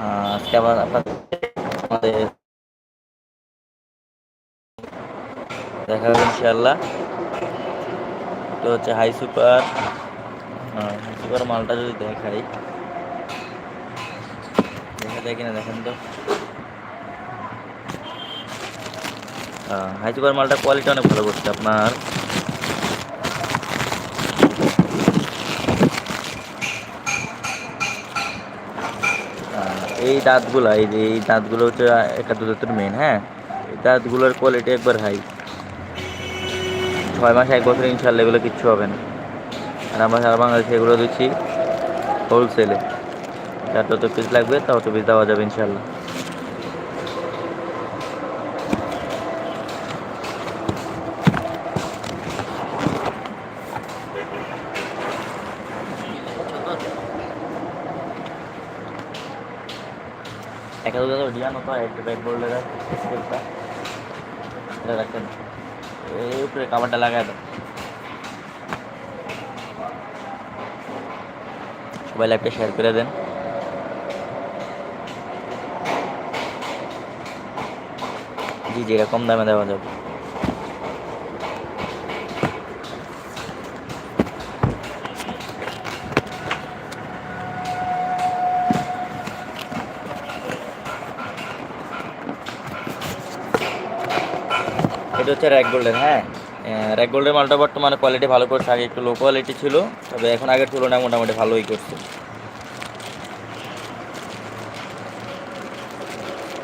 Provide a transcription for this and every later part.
আবার আপনাদের দেখা হবে ইনশাল্লাহ তো হচ্ছে হাই সুপার হাই সুপার মালটা যদি দেখাই। দেখা যায় কিনা দেখেন তো। হাই সুপার মালটা কোয়ালিটি অনেক ভালো করছে আপনার। এই দাঁতগুলো, এই যে এই দাঁতগুলো হচ্ছে একটা দাঁতের মেন হ্যাঁ? এই দাঁতগুলোর কোয়ালিটি একবার হাই ছয় মাস, এক বছর ইনশাল্লাহ এগুলো কিচ্ছু হবে না। আর আমরা সারা বাংলাদেশে এগুলো দিচ্ছি হোলসেলে যার যত পিস লাগবে, তত পিস দেওয়া যাবে ইনশাল্লাহ একা দুটো ডিয়ান হতো একটু বললে স্কেলটা এটা রাখেন এই উপরে কাবারটা লাগাই দাও সবাই লাইভটা শেয়ার করে দেন। জি জি এরকম দামে দেওয়া যাবে। এটা হচ্ছে র্যাক গোল্ডের হ্যাঁ? র্যাক গোল্ডের মালটা বর্তমানে কোয়ালিটি ভালো করছে, আগে একটু লো কোয়ালিটি ছিল, তবে এখন আগের তুলনায় মোটামুটি ভালোই করছে।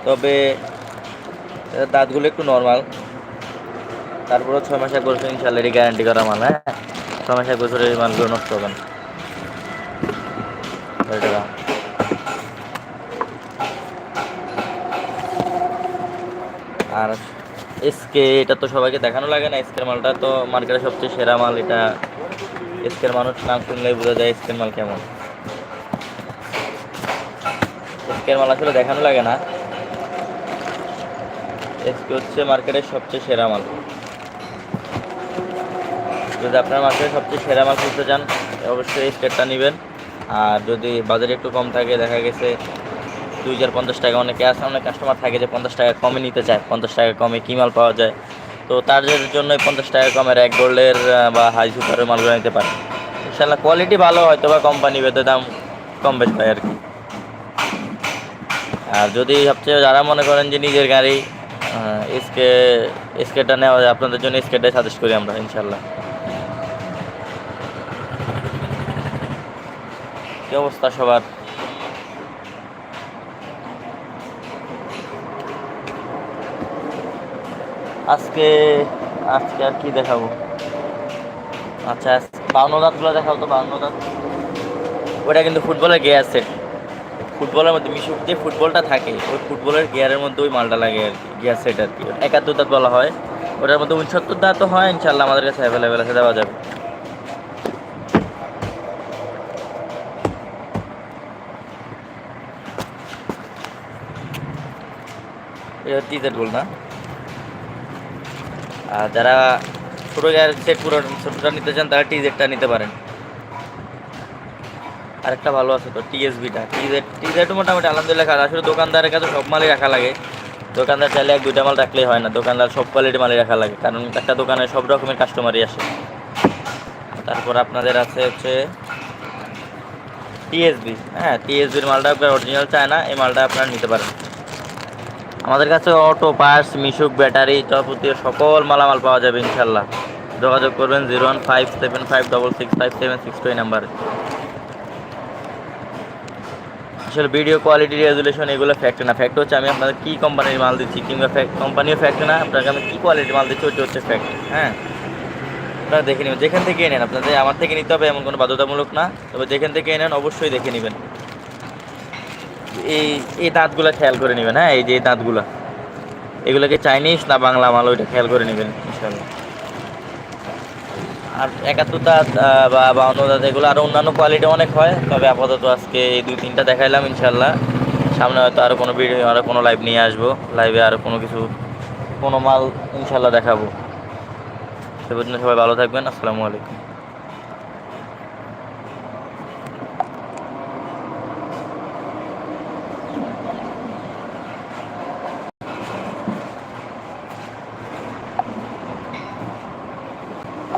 তবে দাঁতগুলো একটু নর্মাল তারপরে ছয় মাস এক বছর ইনশাল্লাহ গ্যারান্টি করা মাল হ্যাঁ? ছয় মাস এক বছরের মালগুলো নষ্ট হবে না কয় টাকা? আর এসকে এটা তো সবাইকে দেখানো লাগে না এসকের মালটা তো মার্কেটের সবচেয়ে সেরা মাল, এটা এসকের মানুষ নাম শুনলেই বোঝা যায় এসকের মাল কেমন। এসকের মাল আসলে দেখানো লাগে না। এসকে হচ্ছে মার্কেটের সবচেয়ে সেরা মাল। যদি আপনার মার্কেটে সবচেয়ে সেরা মাল খুঁজতে চান, অবশ্যই স্কেটটা নেবেন। আর যদি বাজারে একটু কম থাকে, দেখা গেছে দুই হাজার পঞ্চাশ টাকা। অনেকে আছে, অনেক কাস্টমার থাকে যে পঞ্চাশ টাকা কমে নিতে চায়, পঞ্চাশ টাকা কমে কী মাল পাওয়া যায়। তো তাদের জন্য পঞ্চাশ টাকা কমের এক গোল্ডের বা হাই সুপারের মালগুলো নিতে পারে ইনশাল্লাহ কোয়ালিটি ভালো হয়তো বা কোম্পানি ভেতরে দাম কম বেশ পায় আর কি। আর যদি সবচেয়ে যারা মনে করেন যে নিজের গাড়ি এসকে স্কেটটা নেওয়া যায়, আপনাদের জন্য স্কেটটাই সাজেস্ট করি আমরা ইনশাল্লাহ কি অবস্থা সবার? আজকে আজকে আর কি দেখাবো? আচ্ছা বাউন্ন দাঁতগুলো দেখাবো তো, বাউন্ন দাঁত। ওটা কিন্তু ফুটবলের গিয়ার সেট ফুটবলের মধ্যে মিশুক যে ফুটবলটা থাকে, ওই ফুটবলের গিয়ারের মধ্যে ওই মালটা লাগে আর কি গিয়ার সেট আর কি। একাত্তর দাঁত বলা হয়। ওটার মধ্যে উনসত্তর দাঁত হয় ইনশাল্লাহ আমাদের কাছে অ্যাভেলেবেল আছে, দেওয়া যাবে। এটা টিজেট বল না? আর যারা ছোটো গায়ের পুরো ছোটোটা নিতে চান, তারা টিজেটটা নিতে পারেন। আরেকটা ভালো আছে তো টিএসবিটা টিজেড টিজেড মোটামুটি আলহামদুলিল্লাহ খারাপ। আসলে দোকানদারের কাছে সব মালই রাখা লাগে। দোকানদার চাইলে এক দুইটা মাল রাখলেই হয় না। দোকানদার সব কোয়ালিটি মালই রাখা লাগে। কারণ একটা দোকানে সব রকমের কাস্টমারই আসে। তারপর আপনাদের আছে হচ্ছে টিএসবি হ্যাঁ টিএসবির মালটা আপনার অরিজিনাল চায় না এই মালটা আপনারা নিতে পারেন। আমাদের কাছে অটো পার্টস মিশুক, ব্যাটারি, যাবতীয় সকল মালামাল পাওয়া যাবে ইনশাল্লাহ যোগাযোগ করবেন zero one five seven five double six five seven six two নাম্বারে। আসলে ভিডিও কোয়ালিটি রেজুলেশন এগুলো ফ্যাক্ট না। ফ্যাক্ট হচ্ছে আমি আপনাদের কী কোম্পানির মাল দিচ্ছি, কিংবা ফ্যাক্ট কোম্পানিও ফ্যাক্ট না, আপনাকে আমি কী কোয়ালিটির মাল দিচ্ছি ওটি হচ্ছে ফ্যাক্ট হ্যাঁ? আপনারা দেখে নেবেন। যেখান থেকে নেন আপনাদের, আমার থেকে নিতে হবে এমন কোনো বাধ্যতামূলক না। তবে যেখান থেকে নেন অবশ্যই দেখে নেবেন। এই এই দাঁতগুলো খেয়াল করে নেবেন হ্যাঁ? এই যে দাঁতগুলো। এগুলোকে চাইনিজ না বাংলা মাল ওইটা খেয়াল করে নেবেন ইনশাল্লাহ আর একাত্তর দাঁত বা বাউন্ন দাঁত, এগুলো আরও অন্যান্য কোয়ালিটি অনেক হয়, তবে আপাতত আজকে এই দুই তিনটা দেখাইলাম ইনশাল্লাহ সামনে হয়তো আরও কোনো ভিডিও আরও কোনো লাইভ নিয়ে আসব লাইভে আরও কোনো কিছু, কোনো মাল ইনশাল্লাহ দেখাবো। সে পর্যন্ত সবাই ভালো থাকবেন, আসসালামু আলাইকুম।